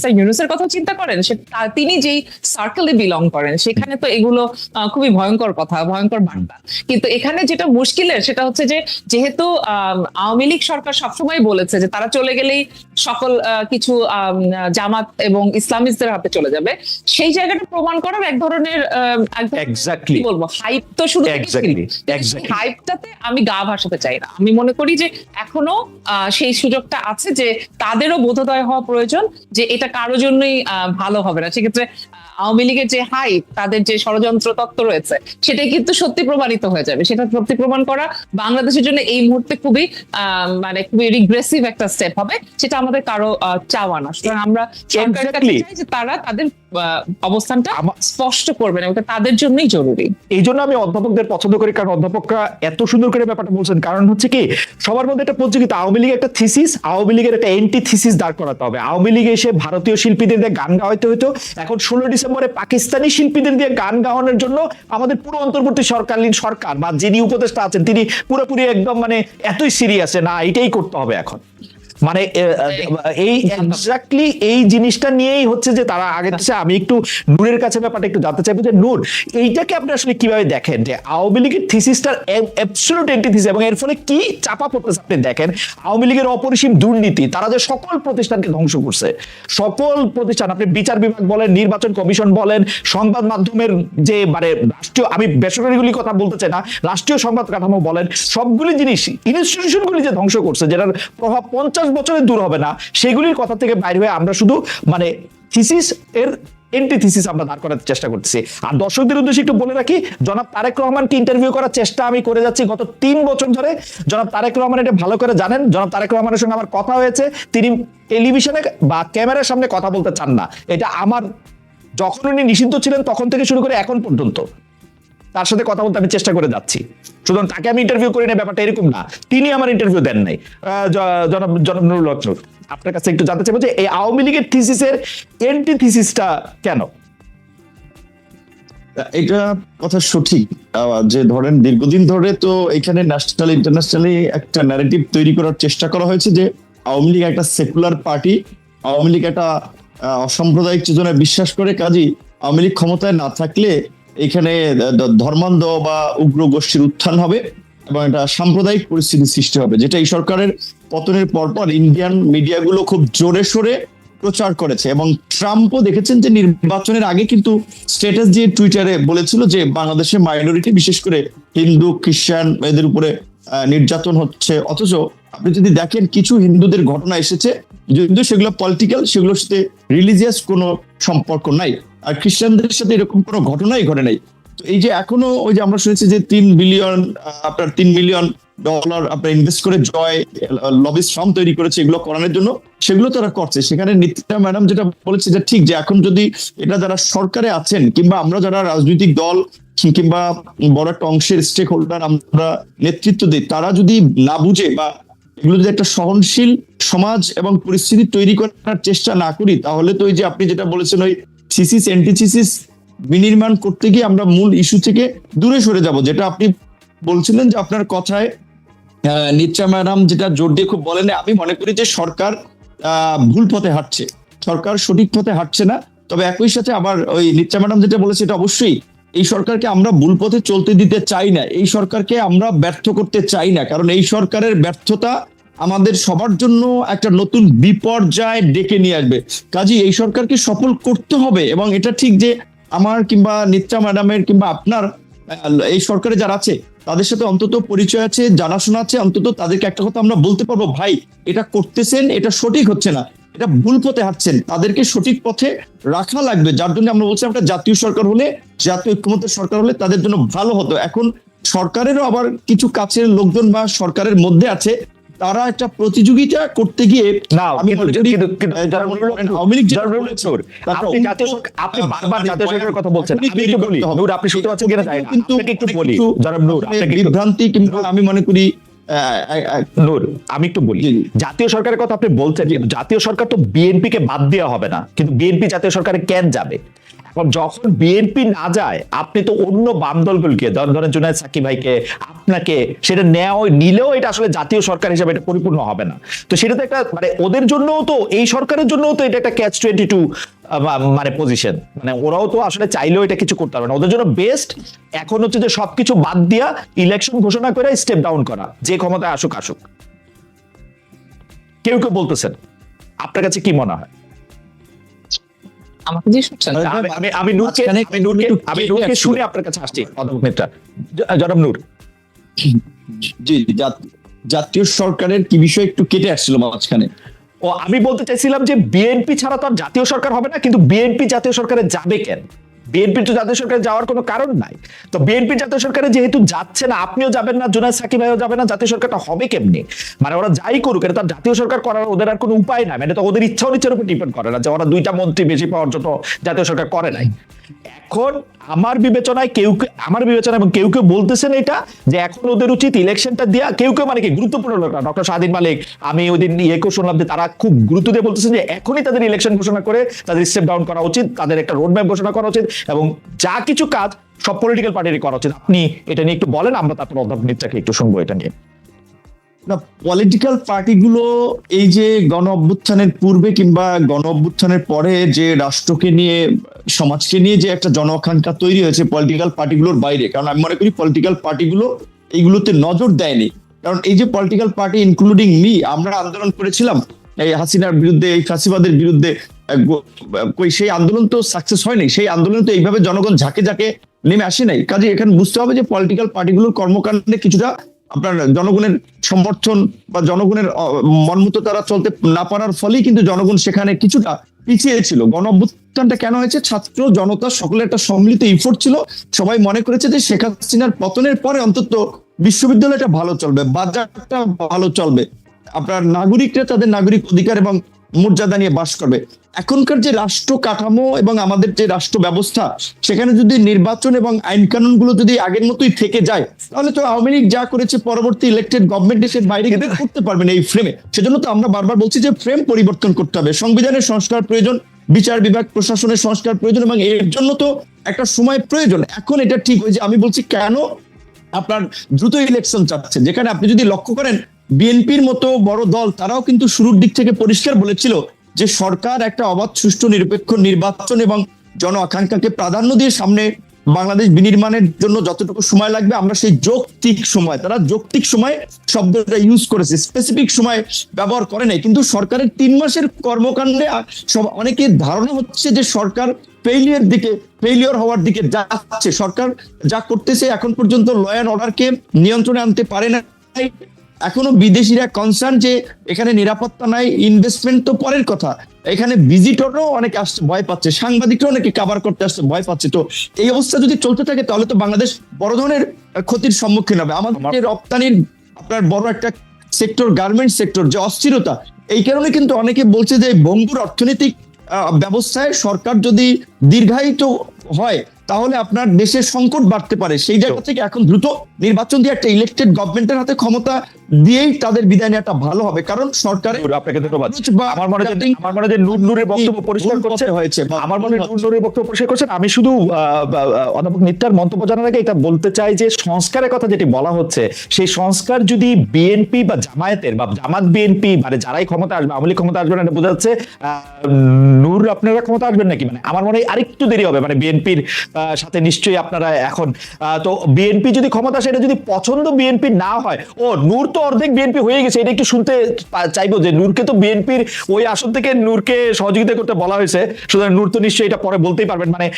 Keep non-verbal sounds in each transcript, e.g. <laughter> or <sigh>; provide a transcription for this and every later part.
Sir ইউনুসের কথা চিন্তা করেন? সে তিনি যেই সার্কেলে বিলং করেন সেখানে তো এগুলো খুবই ভয়ঙ্কর কথা ভয়ঙ্কর বার্তা। কিন্তু এখানে যেটা মুশকিলের সেটা হচ্ছে যে যেহেতু আওয়ামী লীগ সরকার সবসময় বলেছে যে তারা চলে গেলেই সকল কিছু জামাত এবং ইসলামিস্টদের হাতে চলে যাবে সেই জায়গাটা প্রমাণ করার এক ধরনের এক্স্যাক্টলি কি বলব হাইপ তো শুরু. হাইপটাতে আমি গা ভাসাতে চাই না। আমি মনে করি যে এখনও আহ, সেই সুযোগটা আছে যে তাদেরও বোধোদয় হওয়া প্রয়োজন যে এটা কারও জন্যই ভালো হবে না। সেক্ষেত্রে আওয়ামী লীগের যে হাই তাদের যে ষড়যন্ত্র তত্ত্ব রয়েছে সেটাই কিন্তু সত্যি প্রমাণিত হয়ে যাবে। সেটা সত্যি প্রমাণ করা বাংলাদেশের জন্য এই মুহূর্তে খুবই আহ, মানে খুবই রিগ্রেসিভ একটা স্টেপ হবে। সেটা আমাদের কারও আহ, চাওয়া না। সুতরাং আমরা সরকারের কাছে চাই যে তারা তাদের অবস্থানটা স্পষ্ট করবেন এবং তাদের জন্যই জরুরি। এই জন্য আমি অধ্যাপকদের পছন্দ করি কারণ অধ্যাপকরা এত সুন্দর করে ব্যাপারটা বলছেন। কারণ হচ্ছে কি সবার মধ্যে একটা প্রতিযোগিতা আওয়ামী লীগের একটা থিসিস আওয়ামী লীগের একটা এন্টি থিসিস দাঁড় করাতে হবে। আওয়ামী লীগে এসে ভারতীয় শিল্পীদের দিয়ে গান গাওয়াইতে হতো এখন ষোলো ডিসেম্বরে পাকিস্তানি শিল্পীদের দিয়ে গান গাওয়ানোর জন্য আমাদের পুরো অন্তর্বর্তী সরকারলীন সরকার বা যিনি উপদেষ্টা আছেন তিনি পুরোপুরি একদম মানে এতই সিরিয়াসে না এটাই করতে হবে এখন। মানে এই <laughs> এক্স্যাক্টলি এই জিনিসটা নিয়েই হচ্ছে যে তারা আগে থেকে আমি একটু নূরের কাছে ব্যাপারটা একটু জানতে চাইব যে নূর এইটাকে আপনি আসলে কীভাবে দেখেন? যে আওয়ামী লীগের থিসিসটার অ্যাবসলিউট এন্টিথিস এবং এর ফলে কি চাপা পড়তেছে আপনি দেখেন আওয়ামী লীগের অপরিসীম দুর্নীতি তারা যে সকল প্রতিষ্ঠানকে ধ্বংস করছে সকল প্রতিষ্ঠান আপনি বিচার বিভাগ বলেন নির্বাচন কমিশন বলেন সংবাদ মাধ্যমের যে মানে রাষ্ট্রীয় আমি বেসরকারিগুলি কথা বলতে চাই না রাষ্ট্রীয় সংবাদ কাঠামো বলেন সবগুলি জিনিস ইনস্টিটিউশনগুলি যে ধ্বংস করছে যেটার প্রভাব পঞ্চাশ বছরে দূর হবে না। সেগুলির কথা থেকে বাইরে হয়ে আমরা শুধু মানে থিসিস এর এন্টিথিসিস আমরা দাঁড় চেষ্টা আর দর্শকদের উদ্দেশ্যে একটু বলে রাখি, জনাব তারেক রহমানকে ইন্টারভিউ করার চেষ্টা আমি করে যাচ্ছি গত তিন বছর ধরে। জনাব তারেক রহমান এটা ভালো করে জানেন, জনাব তারেক রহমানের সঙ্গে আমার কথা হয়েছে। তিনি টেলিভিশনে বা ক্যামেরার সামনে কথা বলতে চান না। এটা আমার, যখন উনি নিষিদ্ধ ছিলেন তখন থেকে শুরু করে এখন পর্যন্ত। তার সাথে কথা বলতে আমি চেষ্টা করে যাচ্ছি। সুতরাং তাকে আমি ইন্টারভিউ করি না ব্যাপারটা এরকম না। তিনি আমার ইন্টারভিউ দেন নাই। জনাব জনাব আপনার কাছে একটু জানতে চাইব যে এই আওয়ামী লীগের থিসিসের এন্টি থিসিসটা কেন? এটা কথা সঠিক। যে ধরেন দীর্ঘদিন ধরে তো এখানে ন্যাশনাল ইন্টারন্যাশনালি একটা ন্যারেটিভ তৈরি করার চেষ্টা করা হয়েছে যে আওয়ামী লীগ একটা সেকুলার পার্টি আওয়ামী লীগ একটা অসাম্প্রদায়িক চেতনায় বিশ্বাস করে কাজী আওয়ামী লীগ ক্ষমতায় না থাকলে এখানে ধর্মান্ধ বা উগ্র গোষ্ঠীর উত্থান হবে এবং একটা সাম্প্রদায়িক পরিস্থিতি সৃষ্টি হবে, যেটা এই সরকারের পতনের পরপর ইন্ডিয়ান মিডিয়াগুলো খুব জোরে সোরে প্রচার করেছে এবং ট্রাম্পও দেখেছেন যে নির্বাচনের আগে কিন্তু স্ট্যাটাস দিয়ে টুইটারে বলেছিল যে বাংলাদেশের মাইনরিটি বিশেষ করে হিন্দু, খ্রিস্টান এদের উপরে নির্যাতন হচ্ছে। অথচ আপনি যদি দেখেন কিছু হিন্দুদের ঘটনা এসেছে, যদিও সেগুলো পলিটিক্যাল সেগুলোর সাথে রিলিজিয়াস কোনো সম্পর্ক নাই। আর খ্রিস্টানদের সাথে এরকম কোনো ঘটনাই ঘটে নাই। তো এই যে এখনও ওই যে আমরা শুনেছি যে তিন বিলিয়ন আপনার তিন মিলিয়ন ডলার আপনার ইনভেস্ট করে জয় লবিস ফার্ম তৈরি করেছে এগুলো করানোর জন্য, সেগুলো তারা করছে। সেখানে নিত্যা ম্যাডাম যেটা বলেছে যে ঠিক যে এখন যদি এটা যারা সরকারে আছেন কিংবা আমরা যারা রাজনৈতিক দল কিংবা বড় একটা অংশের স্টেক হোল্ডার আমরা নেতৃত্ব দিই, তারা যদি না বুঝে বা এগুলো যদি একটা সহনশীল সমাজ এবং পরিস্থিতি তৈরি করার চেষ্টা না করি, তাহলে তো ওই যে আপনি যেটা বলেছেন ওই থিসিস অ্যান্টিথিসিস বিনির্মাণ করতে গিয়ে আমরা মূল ইস্যু থেকে দূরে সরে যাব, যেটা আপনি বলছিলেন যে আপনার কথায় নিত্রা ম্যাডাম যেটা জোর দিয়ে খুব বলেন, আমি মনে করি যে সরকার ভুল পথে হাঁটছে। সরকার সঠিক পথে হাঁটছে না, তবে একই সাথে আবার ওই নিত্রা ম্যাডাম যেটা বলেছে এটা অবশ্যই, এই সরকারকে আমরা ভুল পথে চলতে দিতে চাই না, এই সরকারকে আমরা ব্যর্থ করতে চাই না, কারণ এই সরকারের ব্যর্থতা আমাদের সবার জন্য একটা নতুন বিপর্যয় ডেকে নিয়ে আসবে। কাজী, এই সরকারকে সফল করতে হবে এবং এটা ঠিক যে আমার কিংবা নিত্রা ম্যাডামের কিংবা আপনার এই সরকারে যারা আছে, তাদের সাথে অন্তত পরিচয় আছে, জানাশোনা আছে, অন্তত তাদেরকে একটা কথা আমরা বলতে পারব, ভাই, এটা করতেছেন, এটা সঠিক হচ্ছে না। এটা ভুল পথে হাঁটছেন। তাদেরকে সঠিক পথে রাখা লাগবে। যার জন্য আমরা বলছি একটা জাতীয় সরকার হলে, জাতীয় ঐক্যমতের সরকার হলে তাদের জন্য ভালো হতো। এখন সরকারেরও আবার কিছু কাছের লোকজন বা সরকারের মধ্যে আছে তারা একটা প্রতিযোগিতা করতে গিয়ে যারা আপনি বারবার জাতীয় সরকারের কথা বলছেন আমি একটু বলি। নূর আপনি শুনতে পাচ্ছেন কিনা জানি কিন্তু একটু বলি জনাব নূর বিভ্রান্তি কিংবা আমি মনে করি নূর আমি একটু বলি। জাতীয় সরকারের কথা আপনি বলছেন জাতীয় সরকার তো বিএনপি কে বাদ দেওয়া হবে না কিন্তু বিএনপি জাতীয় সরকারে কেন যাবে যখন বিএনপি না যায়, আপনি তো অন্য বাম দলগুলোকে ধরেন, জুনায়দ সাকিব ভাইকে, আপনাকে সেটা নেওয়া নিলেও এটা আসলে জাতীয় সরকার হিসেবে এটা পরিপূর্ণ হবে না। তো সেটা তো একটা মানে ওদের জন্যও তো, এই সরকারের জন্যও তো এটা একটা ক্যাচ টোয়েন্টি টু মানে পজিশন মানে ওরাও তো আসলে চাইলেও এটা কিছু করতে পারবে না। ওদের জন্য বেস্ট এখন হচ্ছে যে সবকিছু বাদ দিয়া ইলেকশন ঘোষণা করে স্টেপ ডাউন করা। যে ক্ষমতায় আসুক আসুক। কেউ কেউ বলতেছেন, আপনার কাছে কি মনে হয়? আমাকে জিজ্ঞেস করছেন। আমি আমি নূরকে আমি নূরকে আমি নূরকে শুনে আপনার কাছে আসছি। অধ্যাপক মিত্রা জনাব নূর। জি জাতীয় সরকারের কি বিষয় একটু কেটে আসছিল মাঝখানে? ও আমি বলতে চাইছিলাম যে বিএনপি ছাড়া তো আর জাতীয় সরকার হবে না কিন্তু বিএনপি জাতীয় সরকারে যাবে কেন? বিএনপি তো জাতীয় সরকারে যাওয়ার কোনো কারণ নাই। তো বিএনপি জাতীয় সরকারে যেহেতু যাচ্ছে না, আপনিও যাবেন না, জুনায়দ সাকিব ভাইও যাবে না, জাতীয় সরকারটা হবে কেমনি? মানে ওরা যাই করুক, এটা তার জাতীয় সরকার করার ওদের আর কোনো উপায় নাই। মানে তো ওদের ইচ্ছা অনিচ্ছার উপর ডিপেন্ড করে না যে ওরা দুইটা মন্ত্রী বেশি পাওয়ার জন্য জাতীয় সরকার করে নাই। এখন আমার বিবেচনায় কেউ আমার বিবেচনা এবং কেউ কেউ বলতেছেন এটা, যে এখন ওদের উচিত ইলেকশনটা দেওয়া কেউ কেউ মানে কি গুরুত্বপূর্ণ লোকরা ডক্টর স্বাধীন মালিক, আমি ওই দিন ইয়েকেও শুনলাম যে তারা খুব গুরুত্ব দিয়ে বলতেছেন যে এখনই তাদের ইলেকশন ঘোষণা করে তাদের স্টেপ ডাউন করা উচিত, তাদের একটা রোড ম্যাপ ঘোষণা করা উচিত এবং যা কিছু কাজ সব পলিটিক্যাল পার্টিরই করা উচিত। আপনি এটা নিয়ে একটু বলেন, আমরা তারপর অধ্যাপক নিত্রাকে একটু শুনব এটা নিয়ে। না পলিটিক্যাল পার্টিগুলো এই যে গণ অভ্যুত্থানের পূর্বে কিংবা গণ অভ্যুত্থানের পরে যে রাষ্ট্রকে নিয়ে, সমাজকে নিয়ে যে একটা জনআকাঙ্ক্ষা তৈরি হয়েছে পলিটিক্যাল পার্টিগুলোর বাইরে, কারণ আমি মনে করি পলিটিক্যাল পার্টিগুলো এইগুলোতে নজর দেয়নি। কারণ এই যে পলিটিক্যাল পার্টি ইনক্লুডিং মি আমরা আন্দোলন করেছিলাম, এই হাসিনার বিরুদ্ধে, এই ফাঁসিবাদের বিরুদ্ধে সেই আন্দোলন তো সাকসেস হয়নি, সেই আন্দোলন তো এইভাবে জনগণ ঝাঁকে ঝাঁকে নেমে আসে নাই। কাজে এখানে বুঝতে হবে যে পলিটিক্যাল পার্টিগুলোর কর্মকাণ্ডে কিছুটা আপনার জনগণের সমর্থন বা জনগণের মনমতো তারা চলতে না পারার ফলেই কিন্তু জনগণ সেখানে কিছুটা পিছিয়ে ছিল। গণ অভ্যুত্থানটা কেন হয়েছে? ছাত্র জনতা সকলের একটা সম্মিলিত ইফোর্ট ছিল। সবাই মনে করেছে যে শেখ হাসিনার পতনের পরে অন্তত বিশ্ববিদ্যালয়টা ভালো চলবে, বাজারটা ভালো চলবে। আপনার নাগরিকরা তাদের নাগরিক অধিকার এবং মর্যাদা নিয়ে বাস করবে। এখনকার যে রাষ্ট্র কাঠামো এবং আমাদের যে রাষ্ট্র ব্যবস্থা, সেখানে যদি নির্বাচন এবং আইন কানুনগুলো যদি আগের মতোই থেকে যায়, তাহলে তো আওয়ামী লীগ যা করেছে পরবর্তী ইলেক্টেড গভর্নমেন্ট এসে বাইরে কিন্তু করতে পারবে না এই ফ্রেমে সেজন্য তো আমরা বারবার বলছি যে ফ্রেম পরিবর্তন করতে হবে। সংবিধানের সংস্কার প্রয়োজন, বিচার বিভাগ, প্রশাসনের সংস্কার প্রয়োজন এবং এর জন্য তো একটা সময় প্রয়োজন। এখন এটা ঠিক হয়েছে। আমি বলছি কেন আপনার দ্রুত ইলেকশন চাচ্ছে যেখানে আপনি যদি লক্ষ্য করেন বিএনপির মতো বড় দল, তারাও কিন্তু শুরুর দিক থেকে পরিষ্কার বলেছিল যে সরকার একটা অবাধ, সুষ্ঠু, নিরপেক্ষ নির্বাচন এবং জন আকাঙ্ক্ষাকে প্রাধান্য দিয়ে সামনে বাংলাদেশ বিনির্মাণের জন্য যতটুকু সময় লাগবে, আমরা সেই যৌক্তিক সময়, তারা যৌক্তিক সময় শব্দটা ইউজ করেছে স্পেসিফিক সময় ব্যবহার করে নাই। কিন্তু সরকারের তিন মাসের কর্মকাণ্ডে সব অনেকের ধারণা হচ্ছে যে সরকার ফেইলিয়ার দিকে ফেইলিয়র হওয়ার দিকে যাচ্ছে। সরকার যা করতেছে এখন পর্যন্ত ল অর্ডারকে নিয়ন্ত্রণে আনতে পারে না এখনও বিদেশিরা কনসার্ন যে এখানে নিরাপত্তা নাই ইনভেস্টমেন্ট তো পরের কথা। এখানে ভিজিটরও অনেকে আসছে ভয় পাচ্ছে। সাংবাদিকরা অনেকে কাভার করতে আসছে ভয় পাচ্ছে। তো এই অবস্থা যদি চলতে থাকে তাহলে তো বাংলাদেশ বড় ধরনের ক্ষতির সম্মুখীন হবে। আমাদের রপ্তানির আপনার বড় একটা সেক্টর গার্মেন্ট সেক্টর যে অস্থিরতা এই কারণে কিন্তু অনেকে বলছে যে ভঙ্গুর অর্থনৈতিক আহ, ব্যবস্থায় সরকার যদি দীর্ঘায়িত হয় তাহলে আপনার দেশের সংকট বাড়তে পারে। সেই জায়গা থেকে এখন দ্রুত নির্বাচন দিয়ে একটা ইলেকটেড গভর্নমেন্টের হাতে ক্ষমতা দিয়েই তাদের বিদায় নেওয়াটা ভালো হবে। কারণ সরকারের আপনাকে ধন্যবাদ। আমার মনে হয় আমার মনে হয় নূর নূরের বক্তব্য পরিষ্কার করছে হয়েছে আমার মনে হয় নূর নূরের বক্তব্য পরিষ্কার করছেন। আমি শুধু অধ্যাপক নিত্যার মন্তব্য জানার আগে এটা বলতে চাই যে সংস্কারের কথা যেটি বলা হচ্ছে সেই সংস্কার যদি বিএনপি বা জামায়াতের বা জামাত বিএনপি মানে যারাই ক্ষমতা আসবে আওয়ামী লীগ ক্ষমতা আসবে না বোঝা যাচ্ছে আহ, নূর আপনারা ক্ষমতা আসবেন নাকি? মানে আমার মনে হয় আরেকটু দেরি হবে মানে বিএনপির সাথে নিশ্চয়ই আপনারা এখন। তো বিএনপি যদি ক্ষমতা আসে এটা যদি পছন্দ বিএনপি না হয় ও নূর তো অর্ধেক বিএনপি হয়ে গেছে এটা একটু শুনতে চাইব যে নূরকে তো বিএনপির ওই আসন থেকে নূরকে সহযোগিতা করতে বলা হয়েছে। সুতরাং নূর তো নিশ্চয়ই এটা পরে বলতেই পারবেন। মানে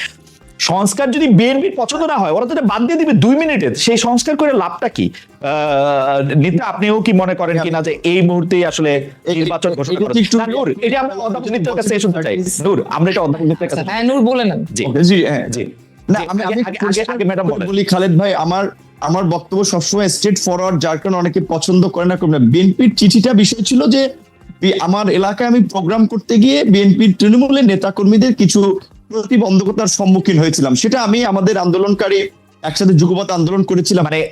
সংস্কার যদি বিএনপির পছন্দ না হয় ওরা তো এটা বাদ দিয়ে দিবে দুই মিনিটে সেই সংস্কার করে লাভটা কি? আহ, নিতা আপনিও কি মনে করেন কিনা যে এই মুহূর্তেই আসলে নির্বাচন ঘোষণা এটা করা নূর এটা আমরা অধ্যাপক কাছে শুনতে চাই। নূর আমরা এটা অধ্যাপক কাছে হ্যাঁ নূর বলে নেন। জি। জি হ্যাঁ। জি। না আমি আগে- আমি আগে- আগে- আগে ম্যাডাম বলি খালেদ ভাই আমার আমার বক্তব্য সবসময় স্ট্রেট ফরওয়ার্ড যার কারণে অনেকে পছন্দ করে না করে না। বিএনপির চিঠিটা বিষয় ছিল যে আমার এলাকায় আমি প্রোগ্রাম করতে গিয়ে বিএনপির তৃণমূলের নেতাকর্মীদের কিছু প্রতিবন্ধকতার সম্মুখীন হয়েছিলাম। সেটা আমি আমাদের আন্দোলনকারী একসাথে যুগপথ আন্দোলন করেছিলাম। মানে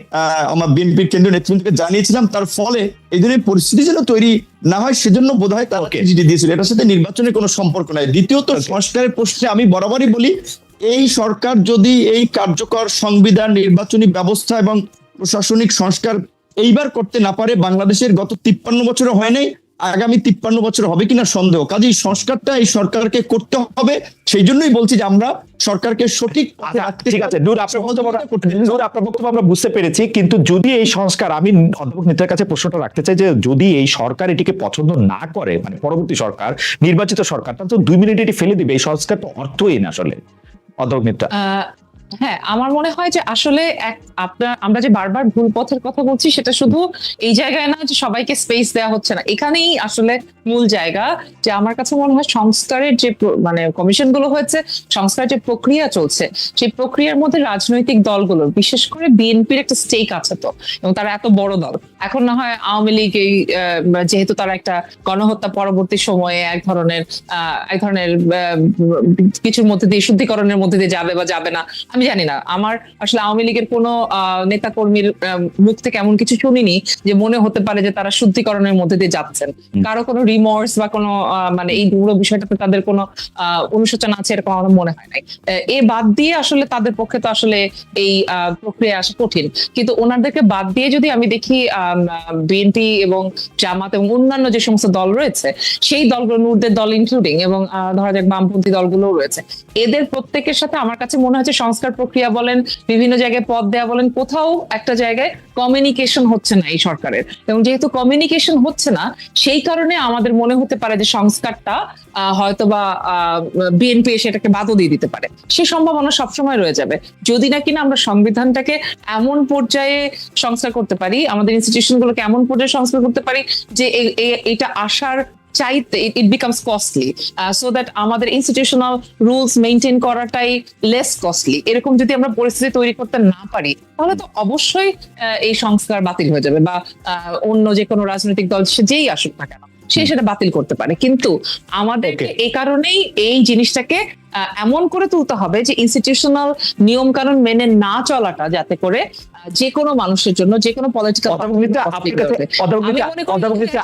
আমার বিএনপির কেন্দ্রীয় নেতৃত্বকে জানিয়েছিলাম তার ফলে এই ধরনের পরিস্থিতি যেন তৈরি না হয় সেজন্য বোধ হয় তারা চিঠি দিয়েছিল। এটার সাথে নির্বাচনের কোনো সম্পর্ক নাই। দ্বিতীয়ত সংস্কারের প্রশ্নে আমি বরাবরই বলি এই সরকার যদি এই কার্যকর সংবিধান নির্বাচনী ব্যবস্থা এবং প্রশাসনিক সংস্কার এইবার করতে না পারে বাংলাদেশের গত তিপ্পান্ন বছরে হয় নাই আগামী তিপ্পান্ন বছর হবে কিনা সন্দেহ। কাজেই সংস্কারটা এই সরকারকে করতে হবে। সেই জন্যই বলছি যে আমরা সরকারকে সঠিক আচ্ছা, ঠিক আছে। নূর আপনার আপনার বক্তব্য আমরা বুঝতে পেরেছি কিন্তু যদি এই সংস্কার আমি অধ্যাপক নেতার কাছে প্রশ্নটা রাখতে চাই যে যদি এই সরকার এটিকে পছন্দ না করে মানে পরবর্তী সরকার নির্বাচিত সরকার তাহলে তো দুই মিনিট এটি ফেলে দিবে। এই সংস্কার তো অর্থহীন আসলে। অধ্যাপক আহ, হ্যাঁ আমার মনে হয় যে আসলে এক আপনার আমরা যে বারবার ভুল পথের কথা বলছি সেটা শুধু এই জায়গায় না যে সবাইকে স্পেস দেওয়া হচ্ছে না। এখানেই আসলে মূল জায়গা যে আমার কাছে মনে হয় সংস্কারের যে মানে কমিশনগুলো হয়েছে সংস্কারের যে প্রক্রিয়া চলছে সেই প্রক্রিয়ার মধ্যে রাজনৈতিক দলগুলোর বিশেষ করে বিএনপির একটা স্টেক আছে তো এবং তারা এত বড় দল। এখন না হয় আওয়ামী লীগ এই যেহেতু তারা একটা গণহত্যা পরবর্তী সময়ে এক ধরনের আহ, এক ধরনের কিছুর মধ্যে দিয়ে শুদ্ধিকরণের মধ্যে দিয়ে যাবে বা যাবে না আমি জানি না। আমার আসলে আওয়ামী লীগের কোনো নেতা কর্মীর মুখ থেকে এমন কিছু শুনিনি যে মনে হতে পারে যে তারা শুদ্ধিকরণের মধ্যে দিয়ে যাচ্ছেন। কারও কোনো রিমোর্স বা কোনো মানে এই পুরো বিষয়টাতে তাদের কোনো অনুশোচনা আছে এরকম আমার মনে হয় নাই। এ বাদ দিয়ে আসলে তাদের পক্ষে তো আসলে এই প্রক্রিয়া আসা কঠিন। কিন্তু ওনাদেরকে বাদ দিয়ে যদি আমি দেখি বিএনপি এবং জামাত এবং অন্যান্য যে সমস্ত দল রয়েছে সেই দলগুলো নূরদের দল ইনক্লুডিং এবং ধরা যাক বামপন্থী দলগুলো রয়েছে এদের প্রত্যেকের সাথে আমার কাছে মনে হচ্ছে সংস্কার প্রক্রিয়া বলেন বিভিন্ন জায়গায় পদ দেওয়া বলেন কোথাও একটা জায়গায় কমিউনিকেশন হচ্ছে না এই সরকারের। এবং যেহেতু কমিউনিকেশন হচ্ছে না সেই কারণে আমাদের মনে হতে পারে যে সংস্কারটা আহ, হয়তোবা বিএনপি সেটাকে বাদও দিয়ে দিতে পারে। সে সম্ভাবনা সবসময় রয়ে যাবে। যদি না কিনা আমরা সংবিধানটাকে এমন পর্যায়ে সংস্কার করতে পারি আমাদের ইনস্টিটিউশন গুলোকে এমন পর্যায়ে সংস্কার করতে পারি যে এটা আসার চাইতে it becomes costly so that আমাদের ইনস্টিটিউশনাল রুলস মেনটেন করাটাই লেস কস্টলি এরকম যদি আমরা পরিস্থিতি তৈরি করতে না পারি তাহলে তো অবশ্যই আহ, এই সংস্কার বাতিল হয়ে যাবে বা আহ, অন্য যে কোনো রাজনৈতিক দল সে যেই আসুক না কেন সে সেটা বাতিল করতে পারে। কিন্তু আমাদের এই কারণেই এই জিনিসটাকে আহ, এমন করে তুলতে হবে যে ইনস্টিটিউশনাল নিয়ম কানুন মেনে না চলাটা যাতে করে যে কোনো মানুষের জন্য যে কোনো পলিটিক্যাল আপনাকে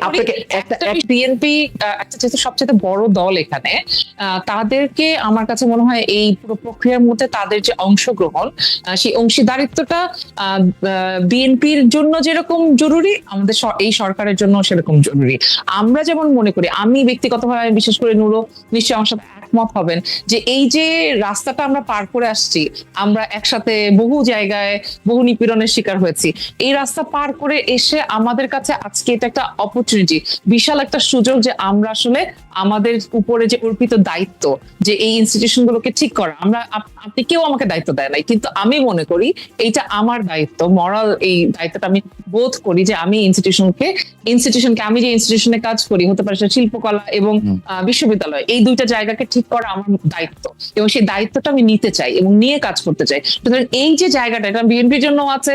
আপনাকে একটা বিএনপি একটা যেহেতু সবচেয়ে বড় দল এখানে তাদেরকে আমার কাছে মনে হয় এই পুরো প্রক্রিয়ার মধ্যে তাদের যে অংশগ্রহণ সেই অংশীদারিত্বটা বিএনপির জন্য যেরকম জরুরি আমাদের এই সরকারের জন্য সেরকম জরুরি। আমরা যেমন মনে করি আমি ব্যক্তিগতভাবে বিশেষ করে নুরো নিশ্চয়ই আমার সাথে একমত হবেন যে এই যে রাস্তাটা আমরা পার করে আসছি, আমরা একসাথে বহু জায়গায় বহু নিপীড়নের শিকার হয়েছি, এই রাস্তা পার করে এসে আমাদের কাছে আজকে এটা একটা অপরচুনিটি বিশাল একটা সুযোগ যে আমরা আসলে আমাদের উপরে যে অর্পিত দায়িত্ব যে এই ইনস্টিটিউশন গুলোকে ঠিক করা আমরা আপনি কেউ আমাকে দায়িত্ব দেয় নাই কিন্তু আমি মনে করি এইটা আমার দায়িত্ব মরাল এই দায়িত্বটা আমি বোধ করি যে আমি ইনস্টিটিউশনকে ইনস্টিটিউশনকে আমি যে ইনস্টিটিউশনে কাজ করি হতে পারে সেটা শিল্পকলা এবং বিশ্ববিদ্যালয় এই দুইটা জায়গাকে ঠিক করা আমার দায়িত্ব এবং সেই দায়িত্বটা আমি নিতে চাই এবং নিয়ে কাজ করতে চাই। সুতরাং এই যে জায়গাটা এটা বিএনপির জন্য আছে